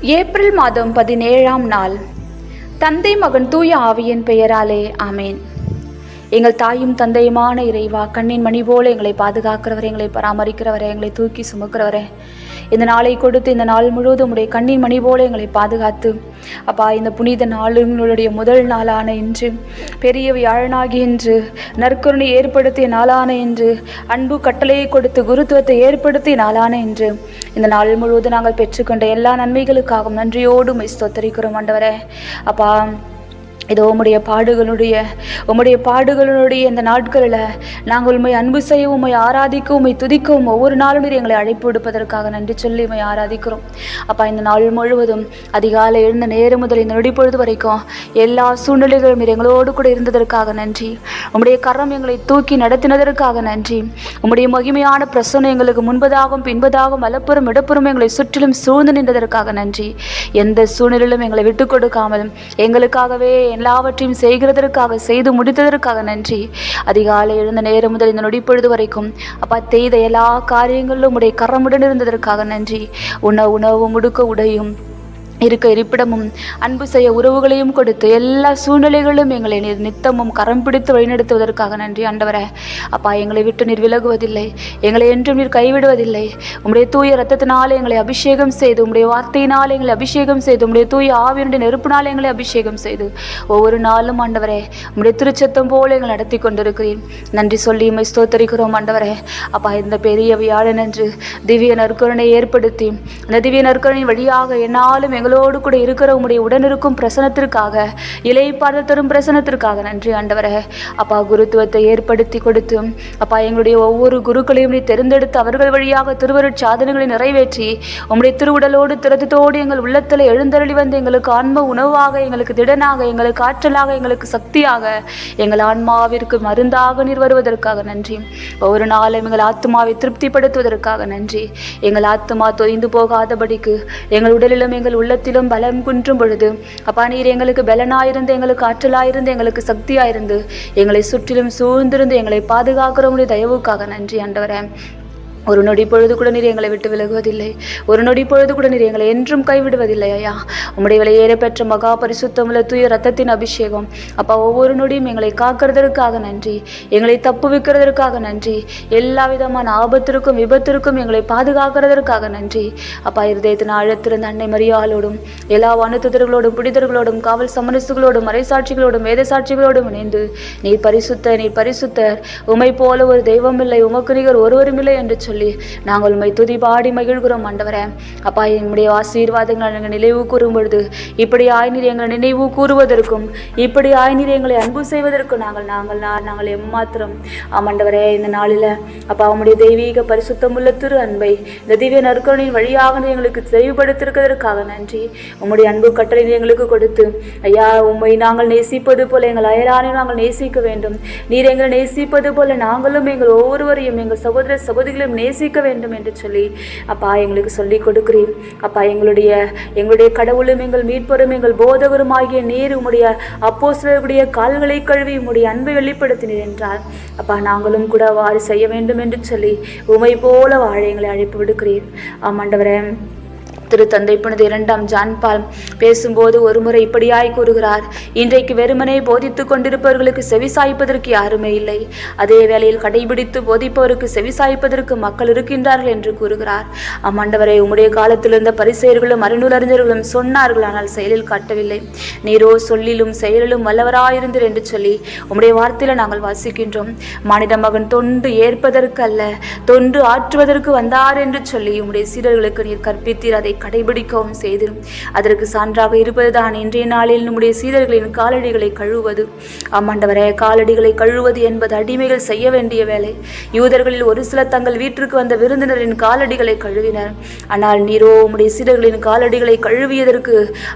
April மாதம் பதினேழாம் நாள். தந்தை மகன் தூய ஆவியின் பெயராலே ஆமேன். எங்கள் தாயும் தந்தையுமான இறைவா கண்ணின் மணி போல எங்களை பாதுகாக்கிறவர் எங்களை பராமரிக்கிறவர் எங்களை தூக்கி சுமக்கிறவரே. இந்த நாளை கொடுத்து இந்த நாள் முழுவதும் உடைய கண்ணின் மணி போல எங்களை பாதுகாத்து அப்பா இந்த புனித நாளுங்களுடைய முதல் நாளான இன்று. பெரிய வியாழனாகி இன்று நற்கருணை ஏற்படுத்திய நாளான இன்று அன்பு கட்டளையை கொடுத்து குருத்துவத்தை ஏற்படுத்திய நாளான இன்று. இந்த நாள் முழுவதும் நாங்கள் பெற்றுக்கொண்ட எல்லா நன்மைகளுக்காகவும் நன்றியோடு உம்மை ஸ்தோத்தரிக்கிறோம் ஆண்டவரே. அப்பா இதோ உம்முடைய பாடுகளுடைய உம்முடைய பாடுகளுடைய இந்த நாட்களில் நாங்கள் உண்மை அன்பு செய்ய உண்மை ஆராதிக்க உண்மை துதிக்கவும் ஒவ்வொரு நாளும் நீர் எங்களை அழைப்பு விடுப்பதற்காக நன்றி சொல்லி உண்மை ஆராதிக்கிறோம். அப்பா இந்த நாள் முழுவதும் அதிகாலை எழுந்த நேரம் முதல் இந்த நொடி பொழுது வரைக்கும் எல்லா சூழ்நிலைகளும் நீர் எங்களோடு கூட இருந்ததற்காக நன்றி. உம்முடைய கரம் எங்களை தூக்கி நடத்தினதற்காக நன்றி. உம்முடைய மகிமையான பிரசனம் எங்களுக்கு முன்பதாகவும் பின்பதாகவும் வலப்புறம் இடப்புறம் எங்களை சுற்றிலும் சூழ்ந்து நின்றதற்காக நன்றி. எந்த சூழ்நிலையிலும் எங்களை விட்டு கொடுக்காமல் எங்களுக்காகவே எல்லாவற்றையும் செய்கிறதற்காக செய்து முடித்ததற்காக நன்றி. அதிகாலை எழுந்த நேரம் முதல் இந்த நொடிப்பொழுது வரைக்கும் அப்பா செய்த எல்லா காரியங்களிலும் உடைய கரமுடன் இருந்ததற்காக நன்றி. உணவு உணவு முடுக்க உடையும் இருக்க இருப்பிடமும் அன்பு செய்ய உறவுகளையும் கொடுத்து எல்லா சூழ்நிலைகளும் எங்களை நீர் நித்தமும் கரம் பிடித்து வழிநடத்துவதற்காக நன்றி ஆண்டவரே. அப்பா எங்களை விட்டு நீர் விலகுவதில்லை. எங்களை என்றும் நீர் கைவிடுவதில்லை. உம்முடைய தூய ரத்தத்தினால் எங்களை அபிஷேகம் செய்து உம்முடைய வார்த்தையினால் எங்களை அபிஷேகம் செய்து உம்முடைய தூய ஆவியனுடைய நெருப்பினால் எங்களை அபிஷேகம் செய்து ஒவ்வொரு நாளும் ஆண்டவரே உம்முடைய திருச்சத்தம் போல எங்களை நடத்தி கொண்டிருக்கிறேன் நன்றி சொல்லி உம்மை ஸ்தோத்தரிக்கிறோம் ஆண்டவரே. அப்பா இந்த பெரிய வியாழன் என்று திவ்ய நற்கருணை ஏற்படுத்தி அந்த திவ்ய நற்கருணை வழியாக என்னாலும் எங்களோடு கூட இருக்கிற உங்களுடைய உடனிருக்கும் பிரசனத்திற்காக இலைப்பாடல் தரும் பிரசனத்திற்காக நன்றி ஆண்டவரே. அப்பா குருத்துவத்தை ஏற்படுத்தி கொடுத்து அப்பா எங்களுடைய ஒவ்வொரு குருக்களையும் நீ தெரிந்தெடுத்து அவர்கள் வழியாக திருவருட் சாதனைகளை நிறைவேற்றி உங்களுடைய திருவுடலோடு திருத்தத்தோடு எங்கள் உள்ளத்தில் எழுந்தருளி வந்து எங்களுக்கு ஆன்ம உணவாக எங்களுக்கு திடனாக எங்களுக்கு ஆற்றலாக எங்களுக்கு சக்தியாக எங்கள் ஆன்மாவிற்கு மருந்தாக நீர் வருவதற்காக நன்றி. ஒவ்வொரு நாளும் எங்கள் ஆத்மாவை திருப்திப்படுத்துவதற்காக நன்றி. எங்கள் ஆத்மா தொய்ந்து போகாதபடிக்கு எங்கள் உடலிலும் எங்கள் உள்ள உள்ளத்திலும் பலம் குன்றும் பொழுது அப்பா நீர் எங்களுக்கு பலனாயிருந்து எங்களுக்கு ஆற்றலாயிருந்து எங்களுக்கு சக்தியாயிருந்து எங்களை சுற்றிலும் சூழ்ந்திருந்து எங்களை பாதுகாக்கிறவங்களுடைய தயவுக்காக நன்றி ஆண்டவரேன் ஒரு நொடி பொழுது கூட நீர் எங்களை விட்டு விலகுவதில்லை. ஒரு நொடி பொழுது கூட நீர் எங்களை என்றும் கைவிடுவதில்லை ஐயா. உம்முடைய விலையேற பெற்ற மகா பரிசுத்தமுள்ள தூய ரத்தத்தின் அபிஷேகம். அப்பா ஒவ்வொரு நொடியும் எங்களை காக்கிறதற்காக நன்றி. எங்களை தப்புவிக்கிறதற்காக நன்றி. எல்லா விதமான ஆபத்திற்கும் விபத்திற்கும் எங்களை பாதுகாக்கிறதற்காக நன்றி. அப்பா இருதயத்தின் ஆழத்திருந்த அன்னை மரியாளோடும் எல்லா வனத்துதர்களோடும் புனிதர்களோடும் காவல் சமரசுகளோடும் மறைசாட்சிகளோடும் வேத சாட்சிகளோடும் இணைந்து நீர் பரிசுத்த நீர் பரிசுத்தர். உமை போல ஒரு தெய்வம் இல்லை உமக்கு நிகர் ஒருவரும் இல்லை என்று சொல்லி நாங்கள் உண்மை துதி பாடி மகிழ்கிறோம் ஆண்டவரே. அப்பா என்னுடைய ஆசீர்வாதங்கள் நாங்கள் நினைவு கூறும் பொழுது இப்படி ஆய்நீர் எங்களை நினைவு கூறுவதற்கும் இப்படி ஆய்நீர் எங்களை அன்பு செய்வதற்கும் நாங்கள் நாங்கள் நாங்கள் எம்மாத்திரம். ஆமாண்டவரே இந்த நாளில் அப்பா உம்முடைய தெய்வீக பரிசுத்தமுள்ள திரு அன்பை இந்த திவ்ய நற்கருணையின் வழியாக எங்களுக்கு தெளிவுபடுத்திருக்கிறதற்காக நன்றி. உம்முடைய அன்பு கட்டளை நீர் எங்களுக்கு கொடுத்து ஐயா உம்மை நாங்கள் நேசிப்பது போல எங்கள் அயலானை நாங்கள் நேசிக்க வேண்டும். நீர் எங்களை நேசிப்பது போல நாங்களும் எங்கள் ஒவ்வொருவரையும் எங்கள் சகோதர சகோதரிகளையும் நேசிக்க வேண்டும் என்று சொல்லி அப்பா எங்களுக்கு சொல்லிக் கொடுக்கிறேன் அப்பா எங்களுடைய எங்களுடைய கடவுளும் எங்கள் மீட்பரும் எங்கள் போதகரும் ஆகிய நீர் உம்முடைய சிலருடைய கால்களை கழுவி உம்முடைய அன்பை வெளிப்படுத்தினீர் என்றால் அப்பா நாங்களும் கூட அவ்வாறு செய்ய வேண்டும் என்று சொல்லி உமை போல வாழ எங்களை அழைப்பு விடுக்கிறேன் ஆமாண்டவரே திரு தந்தை புனித இரண்டாம் ஜான்பால் பேசும்போது ஒருமுறை இப்படியாய் கூறுகிறார் இன்றைக்கு வெறுமனே போதித்துக் கொண்டிருப்பவர்களுக்கு செவிசாய்ப்பதற்கு யாருமே இல்லை. அதே வேளையில் கடைபிடித்து போதிப்பவருக்கு செவிசாய்ப்பதற்கு மக்கள் இருக்கின்றார்கள் என்று கூறுகிறார். அம்மாண்டவரை உம்முடைய காலத்தில் இருந்த பரிசெயர்களும் அறிஞர்களும் சொன்னார்கள் ஆனால் செயலில் காட்டவில்லை. நீரோ சொல்லிலும் செயலிலும் வல்லவராயிருந்தீர் என்று சொல்லி உம்முடைய வார்த்தையில நாங்கள் வாசிக்கின்றோம். மானிட மகன் தொண்டு ஏற்பதற்கு அல்ல தொண்டு ஆற்றுவதற்கு வந்தார் என்று சொல்லி உம்முடைய சீடர்களுக்கு நீர் கற்பித்தீர் அதை கடைபிடிக்கவும் செய்து அதற்கு சான்றாக இருப்பதுதான். இன்றைய நாளில் நம்முடைய சீடர்களின் காலடிகளை கழுவுவது. ஆமாண்டவரே காலடிகளை கழுவுவது என்பது அடிமைகள் செய்ய வேண்டிய வேலை. யூதர்களில் ஒரு சிலர் தங்கள் வீட்டிற்கு வந்த விருந்தினரின் காலடிகளை கழுவினர். ஆனால் நீரோ உம்முடைய சீடர்களின் காலடிகளை கழுவியதற்கு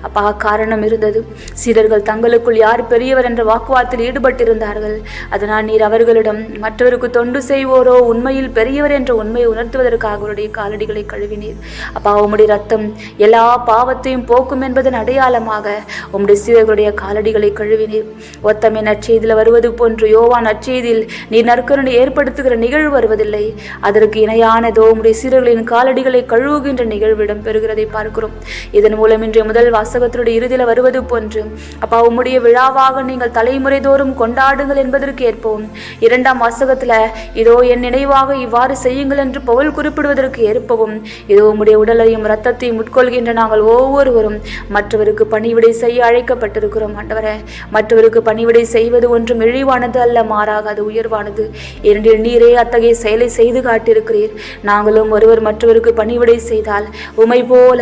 அப்பா காரணம் இருந்தது. சீடர்கள் தங்களுக்குள் யார் பெரியவர் என்ற வாக்குவாதத்தில் ஈடுபட்டிருந்தார்கள். அதனால் நீர் அவர்களிடம் மற்றவருக்கு தொண்டு செய்வோரோ? உண்மையில் பெரியவர் என்ற உண்மையை உணர்த்துவதற்காக அவருடைய காலடிகளை கழுவினீர். அப்பா உம்முடைய ரத்த ரத்தம் எல்லா பாவத்தையும் போக்கும் என்பதன் அடையாளமாக உம்முடைய சீரர்களுடைய காலடிகளை கழுவினீர். ஒத்தமை நற்செய்தியில் வருவது போன்று யோவான் நற்செய்தியில் நீ நற்கருணை ஏற்படுத்துகிற நிகழ்வு வருவதில்லை. அதற்கு இணையானதோ உம்முடைய சீரர்களின் காலடிகளை கழுவுகின்ற நிகழ்வு இடம்பெறுகிறதை பார்க்கிறோம். இதன் மூலம் இன்றைய முதல் வாசகத்தினுடைய இறுதியில் வருவது போன்று அப்பா உம்முடைய விழாவாக நீங்கள் தலைமுறை தோறும் கொண்டாடுங்கள் என்பதற்கு ஏற்போம். இரண்டாம் வாசகத்தில் இதோ என் நினைவாக இவ்வாறு செய்யுங்கள் என்று பவுல் குறிப்பிடுவதற்கு ஏற்பவும் இதோ உம்முடைய உடலையும் இரத்தத்தையும் உட்கொள்கின்ற நாங்கள் ஒவ்வொருவரும் மற்றவருக்கு பணிவிடை செய்ய அழைக்கப்பட்டிருக்கிறோம் ஆண்டவரே. மற்றவருக்கு பணிவிடை செய்வது ஒன்றும் இழிவானது அல்ல மாறாக அது உயர்வானது. ஏனெனில் நீரே அத்தகைய செயலை செய்து காட்டியிருக்கிறீர். நாங்களும் ஒருவர் மற்றவருக்கு பணிவிடை செய்தால் உமை போல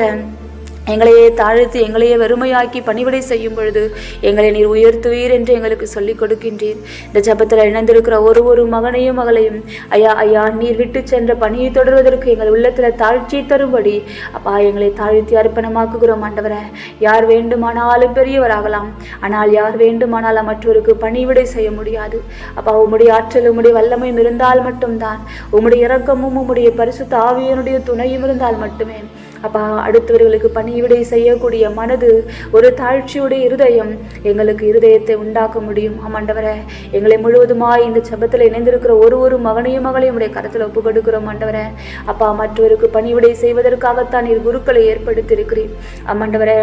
எங்களையே தாழ்த்து எங்களையே வெறுமையாக்கி பணிவிடை செய்யும் பொழுது எங்களை நீர் உயர்த்துவீர் என்று எங்களுக்கு சொல்லிக் கொடுக்கின்றீர். இந்த ஜபத்தில் இணைந்திருக்கிற ஒரு ஒரு மகனையும் மகளையும் ஐயா ஐயா நீர் விட்டு சென்ற பணியை தொடர்வதற்கு எங்கள் உள்ளத்தில் தாழ்ச்சி தரும்படி அப்பா எங்களை தாழ்த்தி அர்ப்பணமாக்குகிறோம் ஆண்டவரை. யார் வேண்டுமானாலும் பெரியவராகலாம். ஆனால் யார் வேண்டுமானாலும் மற்றவருக்கு பணிவிடை செய்ய முடியாது. அப்பா உம்முடைய ஆற்றல் உம்முடைய வல்லமையும் இருந்தால் மட்டும்தான். உம்முடைய இறக்கமும் உம்முடைய பரிசு தாவியனுடைய துணையும் இருந்தால் மட்டுமே. அப்பா அடுத்தவர்களுக்கு பணிவிடை செய்யக்கூடிய மனது ஒரு தாழ்ச்சியுடைய இருதயம் எங்களுக்கு இருதயத்தை உண்டாக்க முடியும். ஆமாண்டவரே எங்களை முழுவதுமாய் இந்த சபத்தில் இணைந்திருக்கிற ஒரு ஒரு மகனையும் மகளையும் உடைய கருத்தில் ஒப்பு கொடுக்கிறோம் ஆண்டவரே. அப்பா மற்றவருக்கு பணிவிடை செய்வதற்காகத்தான் நீர் குருக்களை ஏற்படுத்தியிருக்கிறீர். ஆமாண்டவரே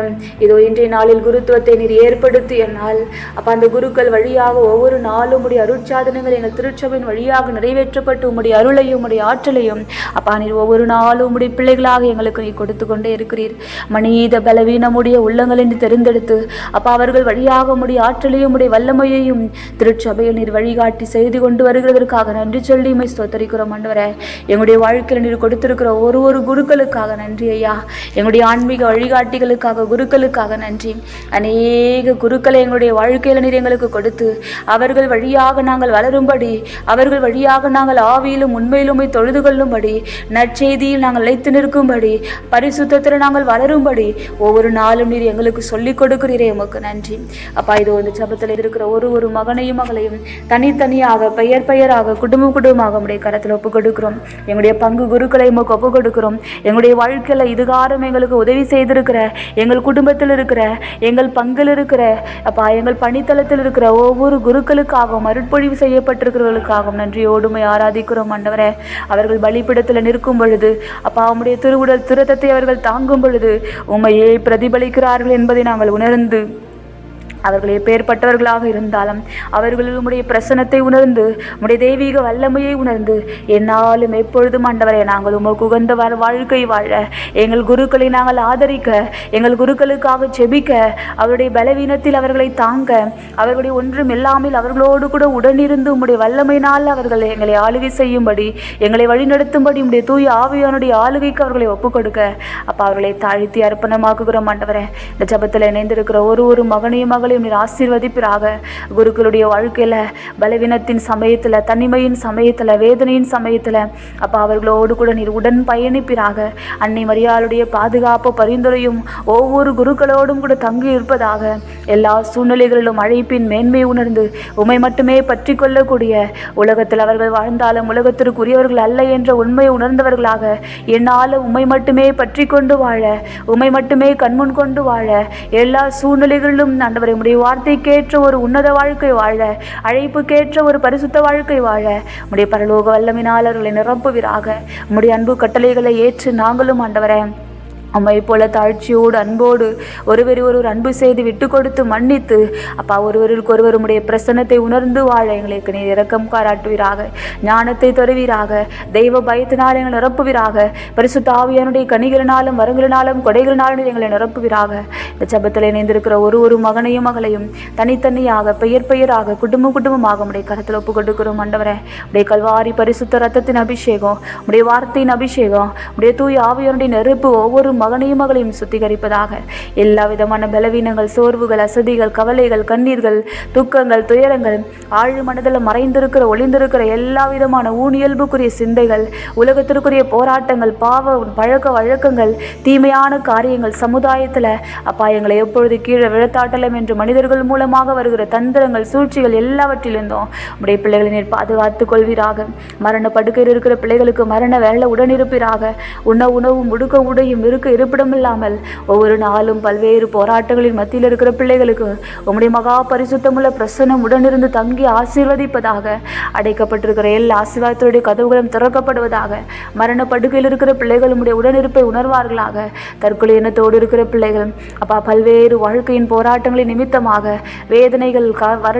இதோ இன்றைய நாளில் குருத்துவத்தை நீர் ஏற்படுத்தி என்னால் அப்பா அந்த குருக்கள் வழியாக ஒவ்வொரு நாளும் உடைய அருட்சாதனங்கள் எங்கள் திருச்சபையின் வழியாக நிறைவேற்றப்பட்டு உம்முடைய அருளையும் உடைய ஆற்றலையும் அப்பா நீர் ஒவ்வொரு நாளும் உடைய பிள்ளைகளாக எங்களுக்கு நீ கொடுத்து கொண்டே இருக்கிறீர். மனித பலவீனமுடைய உள்ளங்களை தெரிந்தெடுத்து அப்பா அவர்கள் வழியாக முடிய ஆற்றலையும் உடைய வல்லமையையும் திருச்சபையில் நீர் வழிகாட்டி செய்து கொண்டு வருகிறதற்காக நன்றி சொல்லி மை ஸ்தோத்தரிக்கிறோம் ஆண்டவரே. எங்களுடைய வாழ்க்கையில் நீர் கொடுத்திருக்கிற ஒரு ஒரு குருக்களுக்காக நன்றி ஐயா. எங்களுடைய ஆன்மீக வழிகாட்டிகளுக்காக குருக்களுக்காக நன்றி. அநேக குருக்களை எங்களுடைய வாழ்க்கையில் நீர் எங்களுக்கு கொடுத்து அவர்கள் வழியாக நாங்கள் வளரும்படி அவர்கள் வழியாக நாங்கள் ஆவியிலும் உண்மையிலுமே தொழுது கொள்ளும்படி நற்செய்தியில் நாங்கள் நிலைத்து நிற்கும்படி பரிசுத்தத்தில் நாங்கள் வளரும்படி ஒவ்வொரு நாளும் நீர் எங்களுக்கு சொல்லிக் கொடுக்கிறீரே. உமக்கு நன்றி. அப்பா இது இந்த ஜபத்தில் இருக்கிற ஒரு ஒரு மகனையும் மகளையும் தனித்தனியாக பெயர் பெயராக குடும்பம் குடும்பமாக உடைய கரத்தில் ஒப்புக் கொடுக்கிறோம் எங்களுடைய பங்கு குருக்களை உமக்கு ஒப்புக் கொடுக்கிறோம் எங்களுடைய வாழ்க்கையில் இதுகாரம் எங்களுக்கு உதவி செய்திருக்கிற எங்கள் குடும்பத்தில் இருக்கிற எங்கள் பங்கில் இருக்கிற அப்பா எங்கள் பணித்தளத்தில் இருக்கிற ஒவ்வொரு குருக்களுக்காகவும் அருட்பொழிவு செய்யப்பட்டிருக்கிறவர்களுக்காகவும் நன்றியோடுமை ஆராதிக்கிறோம் ஆண்டவரே. அவர்கள் பலிப்பிடத்தில் நிற்கும் பொழுது அப்பா உம்முடைய திருவுடல் திருத்தத்தை அவர்கள் தாங்கும் பொழுது உண்மையை பிரதிபலிக்கிறார்கள் என்பதை நாங்கள் உணர்ந்து அவர்கள் எப்பேற்பட்டவர்களாக இருந்தாலும் அவர்கள் உம்முடைய பிரசனத்தை உணர்ந்து உம்முடைய தெய்வீக வல்லமையை உணர்ந்து என்னாலும் எப்பொழுதும் ஆண்டவரை நாங்கள் உமக்கு உகந்த வாழ்க்கை வாழ எங்கள் குருக்களை நாங்கள் ஆதரிக்க எங்கள் குருக்களுக்காக செபிக்க அவருடைய பலவீனத்தில் அவர்களை தாங்க அவர்களுடைய ஒன்றும் இல்லாமல் அவர்களோடு கூட உடனிருந்து உம்முடைய வல்லமையினால் அவர்கள் எங்களை ஆளுகை செய்யும்படி எங்களை வழிநடத்தும்படி உம்முடைய தூய ஆவியானுடைய ஆளுகைக்கு அவர்களை ஒப்புக் கொடுக்க அப்போ அவர்களை தாழ்த்தி அர்ப்பணமாக்குகிறோம் ஆண்டவரை. இந்த ஜபத்தில் இணைந்திருக்கிற ஒரு ஒரு மகனையும் மகளையும் நீர் ஆசீர்வதிப்பிறாக குருக்களுடைய வாழ்க்கையில் பலவீனத்தின் சமயத்தில் தனிமையின் சமயத்தில் வேதனையின் சமயத்தில் அப்பா அவர்களோடு கூட நீர் உடன் பயணிப்பிறாக அன்னை மரியாளுடைய பாதுகாப்பு பரிந்துரையும் ஒவ்வொரு குருக்களோடும் கூட தங்கி இருப்பதாக. எல்லா சூழ்நிலைகளிலும் அழைப்பின் மேன்மை உணர்ந்து உமை மட்டுமே பற்றி கொள்ளக்கூடிய உலகத்தில் அவர்கள் வாழ்ந்தாலும் உலகத்திற்குரியவர்கள் அல்ல என்ற உண்மையை உணர்ந்தவர்களாக என்னால் உமை மட்டுமே பற்றி கொண்டு வாழ உமை மட்டுமே கண்முன் கொண்டு வாழ எல்லா சூழ்நிலைகளிலும் ஆண்டவரை உடைய வார்த்தைக்கேற்ற ஒரு உன்னத வாழ்க்கை வாழ அழைப்புக்கேற்ற ஒரு பரிசுத்த வாழ்க்கை வாழ உடைய பரலோக வல்லமினாளர்களை நிரம்புவீராக உம்முடைய அன்பு கட்டளைகளை ஏற்று நாங்களும் ஆண்டவரேன் அம்மை போல தாழ்ச்சியோடு அன்போடு ஒருவர் ஒருவர் அன்பு செய்து விட்டு கொடுத்து மன்னித்து அப்பா ஒருவருக்கு ஒருவர் உடைய பிரசன்னத்தை உணர்ந்து வாழ எங்களுக்கு நீர் இறக்கம் பாராட்டுவீராக ஞானத்தை தருவீராக தெய்வ பயத்தினால் எங்களை நிரப்புவீராக பரிசுத்தாவியானுடைய கனிகளினாலும் வரங்களினாலும் கொடைகளினாலும் எங்களை நிரப்புவீராக. இந்த சபத்தில் இணைந்திருக்கிற ஒரு ஒரு மகனையும் மகளையும் தனித்தனியாக பெயர் பெயராக குடும்பம் குடும்பமாக உடைய கருத்தில் ஒப்பு கொடுக்கிறோம் ஆண்டவரே. உடைய கல்வாரி பரிசுத்த ரத்தத்தின் அபிஷேகம் உடைய வார்த்தையின் அபிஷேகம் உடைய தூய் ஆவியானுடைய நெருப்பு ஒவ்வொரு மகனையும் மகளையும் சுத்திகரிப்பதாக. எல்லா விதமான பலவீனங்கள் சோர்வுகள் அசதிகள் கவலைகள் கண்ணீர்கள் துக்கங்கள் துயரங்கள் ஆழ் மனதில் மறைந்திருக்கிற ஒளிந்திருக்கிற எல்லா விதமான ஊனியல்புக்குரிய சிந்தைகள் உலகத்திற்குரிய போராட்டங்கள் பாவ பழக்க வழக்கங்கள் தீமையான காரியங்கள் சமுதாயத்தில் அப்பா எங்களை எப்பொழுது கீழே விழத்தாட்டலம் என்று மனிதர்கள் மூலமாக வருகிற தந்திரங்கள் சூழ்ச்சிகள் எல்லாவற்றிலிருந்தும் உடைய பிள்ளைகளை நீர் பாதுகாத்துக் கொள்வீராக. மரண படுக்கையில் இருக்கிற பிள்ளைகளுக்கு மரண வேலை உடனிருப்பீராக. உண்ண உணவும் உடுக்க உடையும் இருக்க இருப்பிடம் இல்லாமல் ஒவ்வொரு நாளும் பல்வேறு போராட்டங்களின் மத்தியில் இருக்கிற பிள்ளைகளுக்கு உம்முடைய மகா பரிசுத்தமுள்ள பிரசன்னம் உடனிருந்து தங்கி ஆசீர்வதிப்பதாக அடைக்கப்பட்டிருக்கிற எல்லா ஆசீர்வாதத்துடைய கதவுகளும் திறக்கப்படுவதாக மரண படுக்கையில் இருக்கிற பிள்ளைகள் உம்முடைய உடனிருப்பை உணர்வார்களாக தற்கொலை எண்ணத்தோடு இருக்கிற பிள்ளைகளும் அப்பா பல்வேறு வாழ்க்கையின் போராட்டங்களின் நிமித்தமாக வேதனைகள் க வர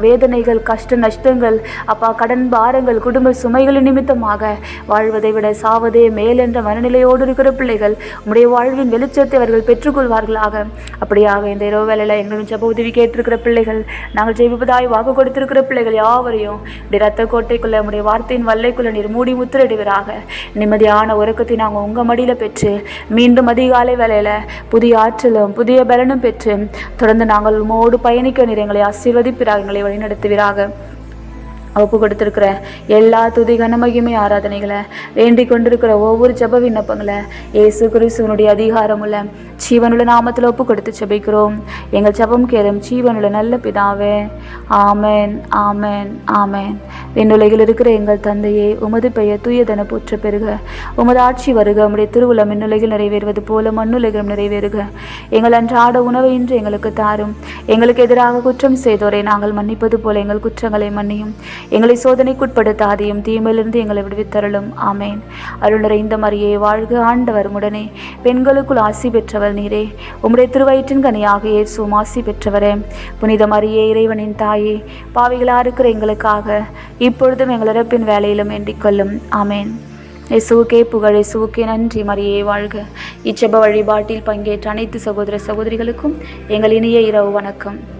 வேதனைகள் கஷ்ட நஷ்டங்கள் அப்பா கடன் பாரங்கள் குடும்ப சுமைகளின் நிமித்தமாக வாழ்வதை விட சாவதே மேல் என்ற மனநிலையோடு இருக்கிற பிள்ளைகள் நம்முடைய வாழ்வின் வெளிச்சத்தை அவர்கள் பெற்றுக்கொள்வார்களாக. அப்படியாக இந்த இரவு வேலையில் எங்களும் ஜெப உதவி கேட்டிருக்கிற பிள்ளைகள் நாங்கள் ஜெபிப்பதாய் வாக்கு கொடுத்திருக்கிற பிள்ளைகள் யாவரையும் இப்படி ரத்த கோட்டைக்குள்ளே நம்முடைய வார்த்தையின் வல்லைக்குள்ள நீர் மூடி முத்திரடுவீராக நிம்மதியான உறக்கத்தை நாங்கள் உங்கள் மடியில் பெற்று மீண்டும் அதிகாலை வேலையில் புதிய ஆற்றலும் புதிய பலனும் பெற்று தொடர்ந்து நாங்கள் உமோடு பயணிக்க நீர் எங்களை ஆசீர்வதிப்பிறாக எங்களை வழிநடத்துவீராக. ஒப்பு கொடுத்துருக்குற எல்லா துதி கனமையுமே ஆராதனைகளை வேண்டி கொண்டிருக்கிற ஒவ்வொரு ஜப விண்ணப்பங்களை இயேசு கிறிஸ்துவனுடைய அதிகாரமுள்ள ஜீவனுள்ள நாமத்தில் ஒப்பு கொடுத்து ஜெபிக்கிறோம். எங்கள் ஜபம் கேளும் ஜீவனுள்ள நல்ல பிதாவே ஆமேன் ஆமேன் ஆமேன். விண்ணுலகில் இருக்கிற எங்கள் தந்தையே உமது பெயர் தூயதன போற்ற பெறுக உமது ஆட்சி வருக உம்முடைய திருவுளம் மின்னுலகில் நிறைவேறுவது போல மண்ணுலகிலும் நிறைவேறுக. எங்கள் அன்றாட உணவை இன்று எங்களுக்கு தாரும். எங்களுக்கு எதிராக குற்றம் செய்தோரை நாங்கள் மன்னிப்பது போல எங்கள் குற்றங்களை மன்னியும். எங்களை சோதனைக்குட்படுத்தாதையும் தீமையிலிருந்து எங்களை விடுவித்தருளும். ஆமேன். அருள் நிறைந்த மரியே வாழ்க ஆண்டவர் உடனே பெண்களுக்குள் ஆசி பெற்றவர் நீரே. உம்முடைய திருவயிற்றின் கனியாக இயேசுவும் ஆசி பெற்றவரே. புனித மரியே இறைவனின் தாயே பாவிகளாக இருக்கிற எங்களுக்காக இப்பொழுதும் எங்கள் இறப்பின் வேலையிலும் வேண்டிக்கொள்ளும் ஆமேன். இசுவுக்கே புகழ் இசுவுக்கே நன்றி மரியே வாழ்க. இச்செப வழிபாட்டில் பங்கேற்ற அனைத்து சகோதர சகோதரிகளுக்கும் எங்கள் இனிய இரவு வணக்கம்.